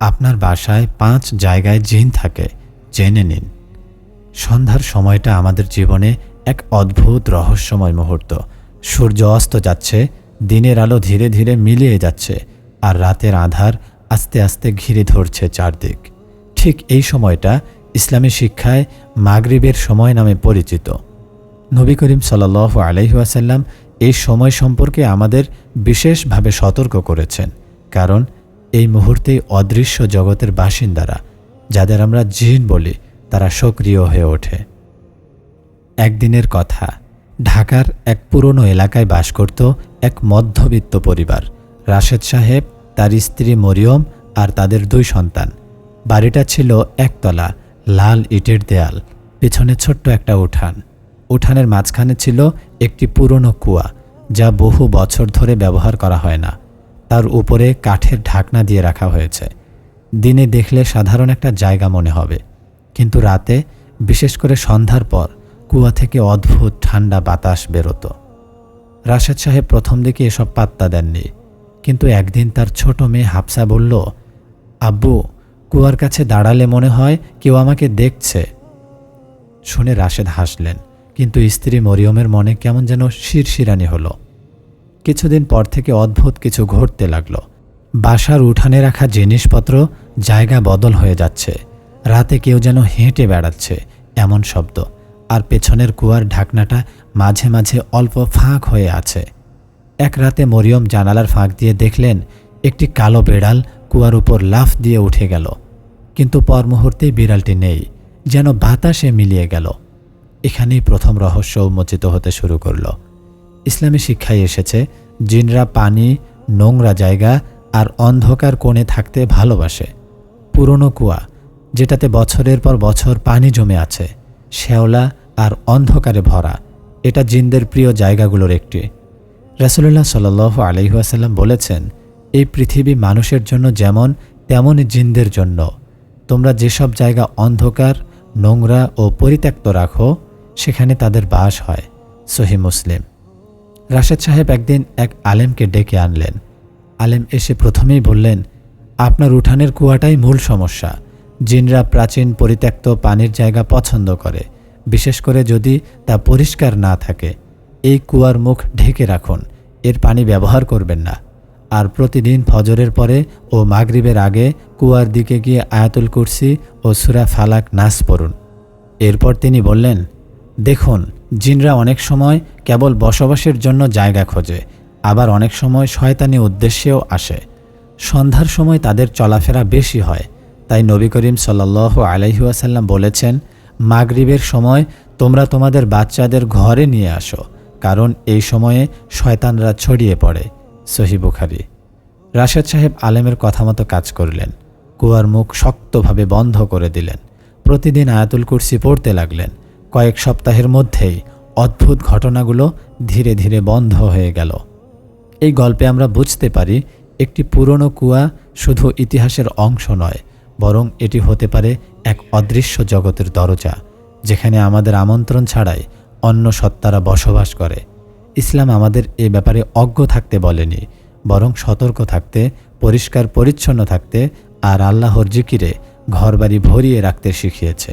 আপনার বাসায় পাঁচ জায়গায় জিন থাকে, জেনে নিন। সন্ধ্যার সময়টা আমাদের জীবনে এক অদ্ভুত রহস্যময় মুহূর্ত। সূর্য অস্ত যাচ্ছে, দিনের আলো ধীরে ধীরে মিলিয়ে যাচ্ছে, আর রাতের আধার আস্তে আস্তে ঘিরে ধরছে চারদিক। ঠিক এই সময়টা ইসলামী শিক্ষায় মাগরিবের সময় নামে পরিচিত। নবী করিম সাল আলহিহাসাল্লাম এই সময় সম্পর্কে আমাদের বিশেষভাবে সতর্ক করেছেন, কারণ এই মুহূর্তেই অদৃশ্য জগতের বাসিন্দারা, যাদের আমরা জিন বলি, তারা সক্রিয় হয়ে ওঠে। একদিনের কথা, ঢাকার এক পুরনো এলাকায় বাস করত এক মধ্যবিত্ত পরিবার। রাশেদ সাহেব, তার স্ত্রী মরিয়ম আর তাদের দুই সন্তান। বাড়িটা ছিল একতলা, লাল ইটের দেয়াল, পেছনে ছোট্ট একটা উঠান। উঠানের মাঝখানে ছিল একটি পুরনো কুয়া, যা বহু বছর ধরে ব্যবহার করা হয় না। তার উপরে কাঠের ঢাকনা দিয়ে রাখা হয়েছে। দিনে দেখলে সাধারণ একটা জায়গা মনে হবে। কিন্তু রাতে, বিশেষ করে সন্ধ্যার পর, কুয়া থেকে অদ্ভুত ঠান্ডা বাতাস বেরোতো। রাশেদ সাহেব প্রথম দিকে এসব পাত্তা দেননি। কিন্তু একদিন তার ছোট মেয়ে হাফসা বলল, আব্বু, কুয়ার কাছে দাঁড়ালে মনে হয় কেউ আমাকে দেখছে। শুনে রাশেদ হাসলেন, কিন্তু স্ত্রী মরিয়মের মনে কেমন যেন শিরশিরানি হলো। কিছুদিন পর থেকে অদ্ভুত কিছু ঘটতে লাগল। বাসার উঠানে রাখা জিনিসপত্র জায়গা বদল হয়ে যাচ্ছে। রাতে কেউ যেন হেঁটে বেড়াচ্ছে, এমন শব্দ। আর পেছনের কুয়ার ঢাকনাটা মাঝে মাঝে অল্প ফাঁক হয়ে আছে। এক রাতে মরিয়ম জানালার ফাঁক দিয়ে দেখলেন, একটি কালো বেড়াল কুয়ার উপর লাফ দিয়ে উঠে গেল। কিন্তু পর মুহূর্তেই বিড়ালটি নেই, যেন বাতাসে মিলিয়ে গেল। এখানেই প্রথম রহস্য উন্মোচিত হতে শুরু করল। ইসলামী শিক্ষায় এসেছে, জিনরা পানি, নোংরা জায়গা আর অন্ধকার কোণে থাকতে ভালোবাসে। পুরনো কুয়া, যেটাতে বছরের পর বছর পানি জমে আছে, শ্যাওলা আর অন্ধকারে ভরা, এটা জিনদের প্রিয় জায়গাগুলোর একটি। রাসুলুল্লাহ সাল আলহিহাসাল্লাম বলেছেন, এই পৃথিবী মানুষের জন্য যেমন, তেমনই জিনদের জন্য। তোমরা যেসব জায়গা অন্ধকার, নোংরা ও পরিত্যক্ত রাখো, সেখানে তাদের বাস হয়। সহি মুসলিম। রাশেদ সাহেব একদিন এক আলেমকে ডেকে আনলেন। আলেম এসে প্রথমেই বললেন, আপনার উঠানের কুয়াটাই মূল সমস্যা। জিনরা প্রাচীন পরিত্যক্ত পানির জায়গা পছন্দ করে। বিশেষ করে যদি তা পরিষ্কার না থাকে, এই কুয়ার মুখ ঢেকে রাখুন। এর পানি ব্যবহার করবেন না। আর প্রতিদিন ফজরের পরে ও মাগরিবের আগে কুয়ার দিকে গিয়ে আয়াতুল কুরসি ও সুরা ফালাক নাচ পড়ুন। এরপর তিনি বললেন, দেখুন জিনরা অনেক সময় কেবল বসবাসের জন্য জায়গা খোঁজে, আবার অনেক সময় শয়তানি উদ্দেশ্যেও আসে। সন্ধ্যার সময় তাদের চলাফেরা বেশি হয়, তাই নবী করিম সাল্লাহ আলাইহুয়াসাল্লাম বলেছেন, মাগরিবের সময় তোমরা তোমাদের বাচ্চাদের ঘরে নিয়ে আসো, কারণ এই সময়ে শয়তানরা ছড়িয়ে পড়ে। সহি বুখারি। রাশেদ সাহেব আলেমের কথা মতো কাজ করলেন, কুয়ার মুখ শক্তভাবে বন্ধ করে দিলেন, প্রতিদিন আয়াতুল কুরসি পড়তে লাগলেন কয়েক সপ্তাহের মধ্যেই অদ্ভুত ঘটনাগুলো ধীরে ধীরে বন্ধ হয়ে গেল। এই গল্পে আমরা বুঝতে পারি একটি পুরনো কুয়া শুধু ইতিহাসের অংশ নয়, বরং এটি হতে পারে এক অদৃশ্য জগতের দরজা, যেখানে আমাদের আমন্ত্রণ ছাড়াই অন্য সত্তারা বসবাস করে। ইসলাম আমাদের এ ব্যাপারে অজ্ঞ থাকতে বলেনি, বরং সতর্ক থাকতে, পরিষ্কার পরিচ্ছন্ন থাকতে আর আল্লাহর জিকিরে ঘরবাড়ি ভরিয়ে রাখতে শিখিয়েছে।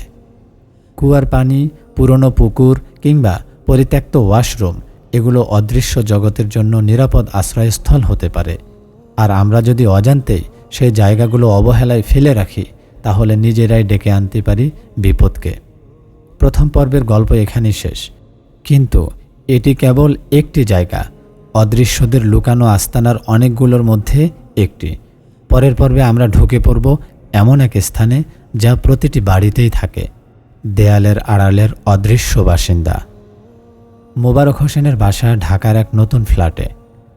কুয়ার পানি পুরনো পুকুর কিংবা পরিত্যক্ত ওয়াশরুম, এগুলো অদৃশ্য জগতের জন্য নিরাপদ আশ্রয়স্থল হতে পারে। আর আমরা যদি অজান্তেই সেই জায়গাগুলো অবহেলায় ফেলে রাখি, তাহলে নিজেরাই ডেকে আনতে পারি বিপদকে। প্রথম পর্বের গল্প এখানেই শেষ। কিন্তু এটি কেবল একটি জায়গা, অদৃশ্যদের লুকানো আস্তানার অনেকগুলোর মধ্যে একটি। পরের পর্বে আমরা ঢুকে পড়ব এমন এক স্থানে যা প্রতিটি বাড়িতেই থাকে। দেয়ালের আড়ালের অদৃশ্য বাসিন্দা। মোবারক হোসেনের বাসা ঢাকার এক নতুন ফ্ল্যাটে।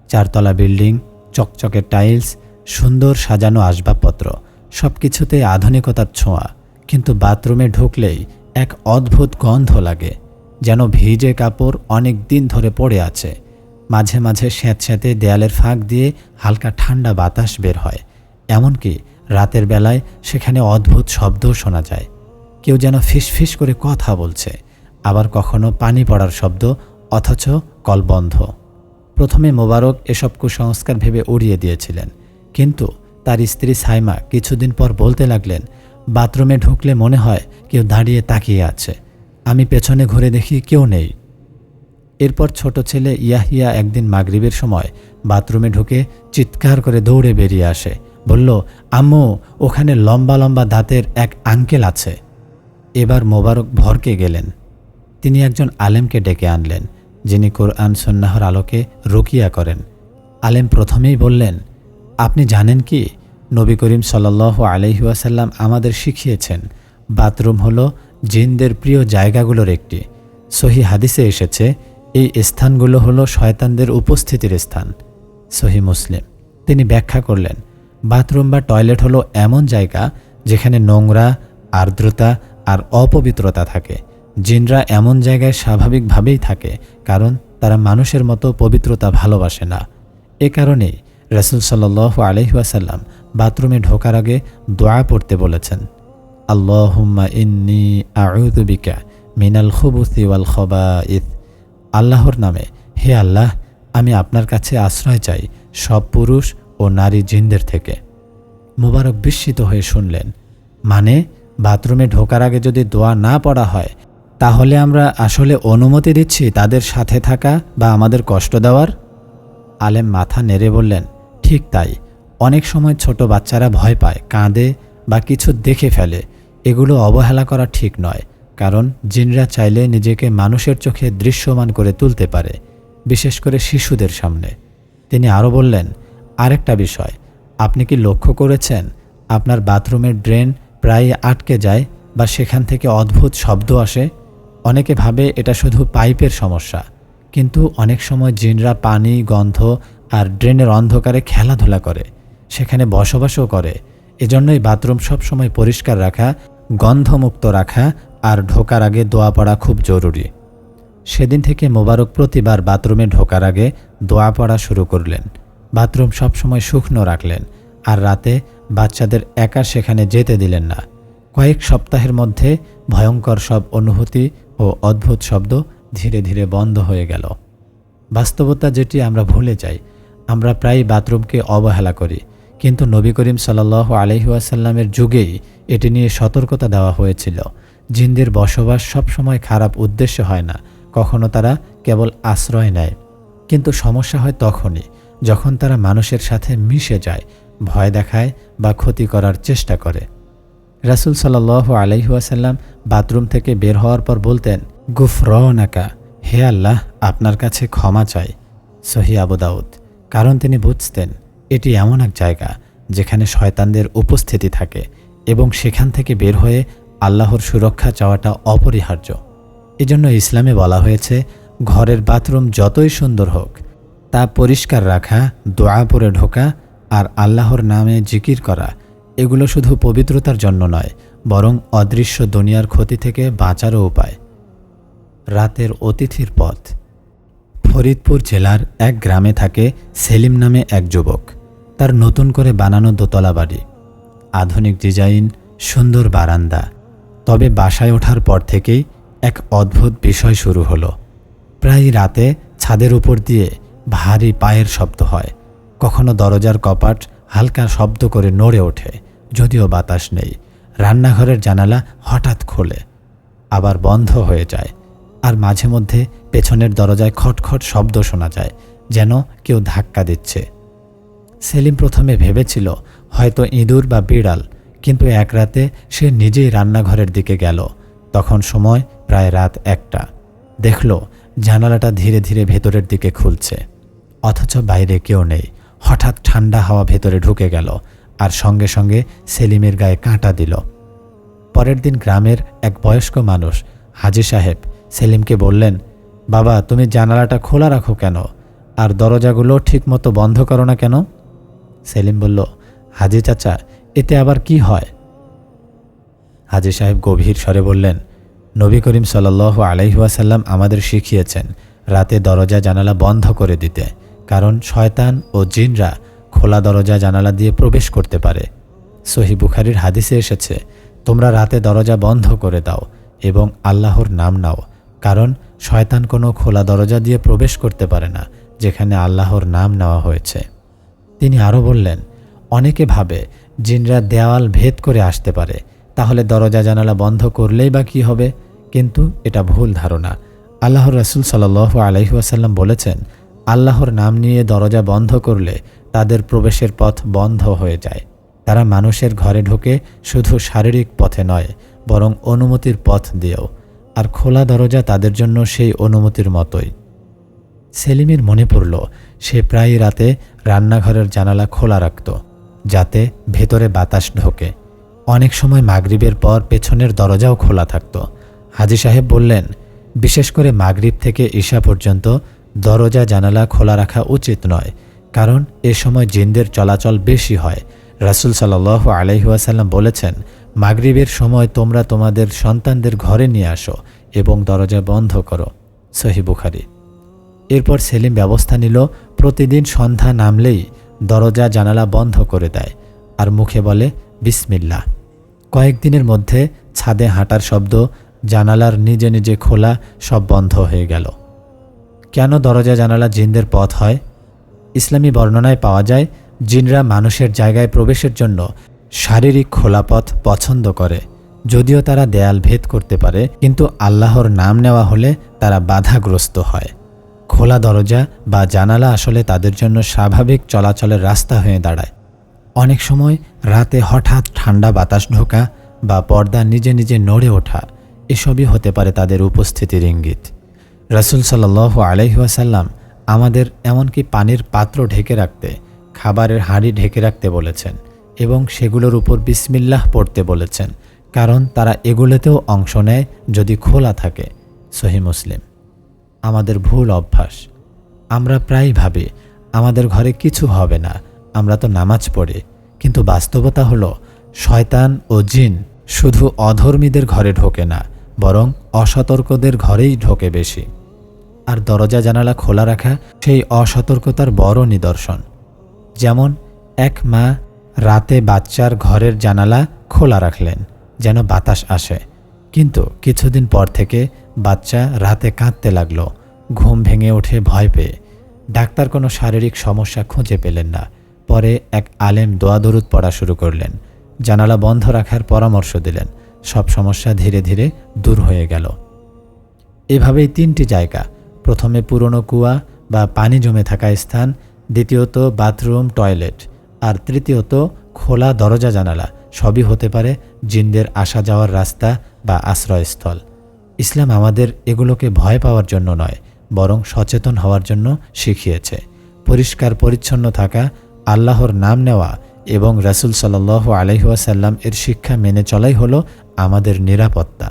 চারতলা বিল্ডিং, চকচকে টাইলস, সুন্দর সাজানো আসবাবপত্র সব কিছুতেই আধুনিকতার ছোঁয়া, কিন্তু বাথরুমে ঢুকলেই এক অদ্ভুত গন্ধ লাগে, যেন ভিজে কাপড় অনেক দিন ধরে পড়ে আছে। মাঝে মাঝে স্যাঁতস্যাঁতে দেয়ালের ফাঁক দিয়ে হালকা ঠান্ডা বাতাস বের হয়, এমনকি রাতের বেলায় সেখানে অদ্ভুত শব্দও শোনা যায়। কেউ যেন ফিসফিস করে কথা বলছে, আবার কখনো পানি পড়ার শব্দ, অথচ কল বন্ধ। প্রথমে মোবারক এসব কুসংস্কার ভেবে উড়িয়ে দিয়েছিলেন, কিন্তু তার স্ত্রী সাইমা কিছুদিন পর বলতে লাগলেন, বাথরুমে ঢুকলে মনে হয় কেউ দাঁড়িয়ে তাকিয়ে আছে, আমি পেছনে ঘুরে দেখি কেউ নেই। এরপর ছোট ছেলে ইয়াহিয়া একদিন মাগরিবের সময় বাথরুমে ঢুকে চিৎকার করে দৌড়ে বেরিয়ে আসে, বলল, আম্মু, ওখানে লম্বা লম্বা দাঁতের এক আঙ্কেল আছে। এবার মোবারক ভরকে গেলেন। তিনি একজন আলেমকে ডেকে আনলেন, যিনি কোরআন সন্ন্যাহর আলোকে রুকিয়া করেন। আলেম প্রথমেই বললেন, আপনি জানেন কি? নবী করিম সাল্লাহ আলহিউসাল্লাম আমাদের শিখিয়েছেন, বাথরুম হলো জিনদের প্রিয় জায়গাগুলোর একটি। সহি হাদিসে এসেছে, এই স্থানগুলো হলো শয়তানদের উপস্থিতির স্থান। সহি মুসলিম। তিনি ব্যাখ্যা করলেন, বাথরুম বা টয়লেট হলো এমন জায়গা যেখানে নোংরা, আর্দ্রতা আর অপবিত্রতা থাকে। জিনরা এমন জায়গায় স্বাভাবিকভাবেই থাকে, কারণ তারা মানুষের মতো পবিত্রতা ভালোবাসে না। এ কারণেই রসুল সাল্লাহ আলহিহাসাল্লাম বাথরুমে ঢোকার আগে দোয়া পড়তে বলেছেন, আল্লাহুম্মা ইন্নি আউদুবিকা মিনাল খুবুসি ওয়াল খবাইথ আল্লাহর নামে, হে আল্লাহ, আমি আপনার কাছে আশ্রয় চাই সব পুরুষ ও নারী জিনদের থেকে। মুবারক বিস্মিত হয়ে শুনলেন। মানে বাথরুমে ঢোকার আগে যদি দোয়া না পড়া হয়, তাহলে আমরা আসলে অনুমতি দিচ্ছি তাদের সাথে থাকা বা আমাদের কষ্ট দেওয়ার? আলেম মাথা নেড়ে বললেন, ঠিক তাই। অনেক সময় ছোট বাচ্চারা ভয় পায়, কাঁদে বা কিছু দেখে ফেলে। এগুলো অবহেলা করা ঠিক নয়, কারণ জিনরা চাইলে নিজেকে মানুষের চোখে দৃশ্যমান করে তুলতে পারে, বিশেষ করে শিশুদের সামনে। তিনি আরও বললেন, আরেকটা বিষয়। আপনি কি লক্ষ্য করেছেন আপনার বাথরুমের ড্রেন প্রায় আটকে যায় বা সেখান থেকে অদ্ভুত শব্দ আসে। অনেকে ভাবে এটা শুধু পাইপের সমস্যা। কিন্তু অনেক সময় জিনরা পানি, গন্ধ আর ড্রেনের অন্ধকারে খেলাধুলা করে। সেখানে বসবাসও করে। এজন্যই বাথরুম সবসময় পরিষ্কার রাখা, গন্ধমুক্ত রাখা আর ঢোকার আগে দোয়া পড়া খুব জরুরি। সেদিন থেকে মোবারক প্রতিবার বাথরুমে ঢোকার আগে দোয়া পড়া শুরু করলেন। বাথরুম সবসময় শুকনো রাখলেন। আর রাতে বাচ্চাদের একা সেখানে যেতে দিলেন না। কয়েক সপ্তাহের মধ্যে ভয়ঙ্কর সব অনুভূতি ও অদ্ভুত শব্দ ধীরে ধীরে বন্ধ হয়ে গেল। বাস্তবতা যেটি আমরা ভুলে যাই, আমরা প্রায় বাথরুমকে অবহেলা করি, কিন্তু নবী করিম সাল্লাহ আলহিউসাল্লামের যুগেই এটি নিয়ে সতর্কতা দেওয়া হয়েছিল। জিনদের বসবাস সবসময় খারাপ উদ্দেশ্য হয় না, কখনো তারা কেবল আশ্রয় নেয়। কিন্তু সমস্যা হয় তখনই, যখন তারা মানুষের সাথে মিশে যায় ভয় দেখায় বা ক্ষতি করার চেষ্টা করে। রাসুল সাল্লাহ আলহিহাসাল্লাম বাথরুম থেকে বের হওয়ার পর বলতেন, গুফরনাকা, হে আল্লাহ, আপনার কাছে ক্ষমা চাই। সহি আবু দাউদ। কারণ তিনি বুঝতেন, এটি এমন এক জায়গা যেখানে শয়তানদের উপস্থিতি থাকে এবং সেখান থেকে বের হয়ে আল্লাহর সুরক্ষা চাওয়াটা অপরিহার্য। এজন্য ইসলামে বলা হয়েছে, ঘরের বাথরুম যতই সুন্দর হোক, তা পরিষ্কার রাখা, দোয়া পরে ঢোকা আর আল্লাহর নামে জিকির করা, এগুলো শুধু পবিত্রতার জন্য নয়, বরং অদৃশ্য দুনিয়ার ক্ষতি থেকে বাঁচারও উপায়। রাতের অতিথির পথ। ফরিদপুর জেলার এক গ্রামে থাকে সেলিম নামে এক যুবক। তার নতুন করে বানানো দোতলা বাড়ি। আধুনিক ডিজাইন, সুন্দর বারান্দা। তবে বাসায় ওঠার পর থেকেই এক অদ্ভুত বিষয় শুরু হলো। প্রায় রাতে ছাদের উপর দিয়ে ভারী পায়ের শব্দ হয়। কখনো দরজার কপাট হালকা শব্দ করে নড়ে ওঠে, যদিও বাতাস নেই। রান্নাঘরের জানালা হঠাৎ খোলে, আবার বন্ধ হয়ে যায়, আর মাঝে মধ্যে পেছনের দরজায় খটখট শব্দ শোনা যায়, যেন কেউ ধাক্কা দিচ্ছে। সেলিম প্রথমে ভেবেছিল, হয়তো ইঁদুর বা বিড়াল, কিন্তু এক রাতে সে নিজেই রান্নাঘরের দিকে গেল। তখন সময় প্রায় রাত একটা। দেখল, জানালাটা ধীরে ধীরে ভেতরের দিকে খুলছে। অথচ বাইরে কেউ নেই। হঠাৎ ঠান্ডা হাওয়া ভেতরে ঢুকে গেল আর সঙ্গে সঙ্গে সেলিমের গায়ে কাঁটা দিল। পরের দিন গ্রামের এক বয়স্ক মানুষ, হাজি সাহেব, সেলিমকে বললেন, বাবা, তুমি জানালাটা খোলা রাখো কেন? আর দরজাগুলো ঠিকমতো বন্ধ করো না কেন? সেলিম বলল, হাজি চাচা, এতে আবার কি হয়? হাজি সাহেব গভীর স্বরে বললেন, নবী করিম সাল আলাইহুয়াসাল্লাম আমাদের শিখিয়েছেন রাতে দরজা জানালা বন্ধ করে দিতে। কারণ শয়তান ও জিনরা খোলা দরজা জানালা দিয়ে প্রবেশ করতে পারে। সহি বুখারির হাদিসে এসেছে, তোমরা রাতে দরজা বন্ধ করে দাও এবং আল্লাহর নাম নাও, কারণ শয়তান কোনো খোলা দরজা দিয়ে প্রবেশ করতে পারে না, যেখানে আল্লাহর নাম নেওয়া হয়েছে। তিনি আরও বললেন, অনেকে ভাবে জিনরা দেওয়াল ভেদ করে আসতে পারে, তাহলে দরজা জানালা বন্ধ করলেই বা কী হবে? কিন্তু এটা ভুল ধারণা। আল্লাহর রসুল সাল আলহিহাসাল্লাম বলেছেন আল্লাহর নাম নিয়ে দরজা বন্ধ করলে তাদের প্রবেশের পথ বন্ধ হয়ে যায়। তারা মানুষের ঘরে ঢোকে শুধু শারীরিক পথে নয়, বরং অনুমতির পথ দিয়েও। আর খোলা দরজা তাদের জন্য সেই অনুমতির মতোই। সেলিমের মনে পড়ল, সে প্রায় রাতে রান্নাঘরের জানালা খোলা রাখত, যাতে ভেতরে বাতাস ঢোকে। অনেক সময় মাগরিবের পর পেছনের দরজাও খোলা থাকত। হাজি সাহেব বললেন, বিশেষ করে মাগরিব থেকে ঈশা পর্যন্ত দরজা জানালা খোলা রাখা উচিত নয়, কারণ এ সময় জিনদের চলাচল বেশি হয়। রাসুল সাল্লাহ আলহিহাসাল্লাম বলেছেন, মাগরিবের সময় তোমরা তোমাদের সন্তানদের ঘরে নিয়ে আসো এবং দরজা বন্ধ করো। সহি বুখারি। এরপর সেলিম ব্যবস্থা নিল, প্রতিদিন সন্ধ্যা নামলেই দরজা জানালা বন্ধ করে দেয় আর মুখে বলে বিসমিল্লা কয়েকদিনের মধ্যে ছাদে হাঁটার শব্দ, জানালার নিজে নিজে খোলা সব বন্ধ হয়ে গেল। কেন দরজা জানালা জিনদের পথ হয়? ইসলামী বর্ণনায় পাওয়া যায়, জিনরা মানুষের জায়গায় প্রবেশের জন্য শারীরিক খোলাপথ পছন্দ করে। যদিও তারা দেয়াল ভেদ করতে পারে, কিন্তু আল্লাহর নাম নেওয়া হলে তারা বাধাগ্রস্ত হয়। খোলা দরজা বা জানালা আসলে তাদের জন্য স্বাভাবিক চলাচলের রাস্তা হয়ে দাঁড়ায়। অনেক সময় রাতে হঠাৎ ঠান্ডা বাতাস ঢোকা বা পর্দা নিজে নিজে নড়ে ওঠা, এসবই হতে পারে তাদের উপস্থিতির ইঙ্গিত। রাসুল সাল্লাহ আলহিহাসাল্লাম আমাদের এমনকি পানির পাত্র ঢেকে রাখতে, খাবারের হাঁড়ি ঢেকে রাখতে বলেছেন এবং সেগুলোর উপর বিসমিল্লাহ পড়তে বলেছেন, কারণ তারা এগুলোতেও অংশ নেয় যদি খোলা থাকে। সহি মুসলিম। আমাদের ভুল অভ্যাস। আমরা প্রায় ভাবি, আমাদের ঘরে কিছু হবে না, আমরা তো নামাজ পড়ি। কিন্তু বাস্তবতা হলো, শয়তান ও জিন শুধু অধর্মীদের ঘরে ঢোকে না, বরং অসতর্কদের ঘরেই ঢোকে বেশি। আর দরজা জানালা খোলা রাখা সেই অসতর্কতার বড় নিদর্শন। যেমন এক মা রাতে বাচ্চার ঘরের জানালা খোলা রাখলেন, যেন বাতাস আসে। কিন্তু কিছুদিন পর থেকে বাচ্চা রাতে কাঁদতে লাগল, ঘুম ভেঙে ওঠে ভয় পেয়ে। ডাক্তার কোনো শারীরিক সমস্যা খুঁজে পেলেন না। পরে এক আলেম দোয়া দরুদ পড়া শুরু করলেন। জানালা বন্ধ রাখার পরামর্শ দিলেন। সব সমস্যা ধীরে ধীরে দূর হয়ে গেল। এভাবেই তিনটি জায়গা প্রথমে পুরনো কুয়া বা পানি জমে থাকা স্থান, দ্বিতীয়ত বাথরুম, টয়লেট, আর তৃতীয়ত খোলা দরজা জানালা, সবই হতে পারে জিনদের আসা যাওয়ার রাস্তা বা আশ্রয়স্থল। ইসলাম আমাদের এগুলোকে ভয় পাওয়ার জন্য নয়, বরং সচেতন হওয়ার জন্য শিখিয়েছে। পরিষ্কার পরিচ্ছন্ন থাকা, আল্লাহর নাম নেওয়া এবং রাসুল সাল্লাহ আলহিহাসাল্লাম এর শিক্ষা মেনে চলাই হলো আমাদের নিরাপত্তা।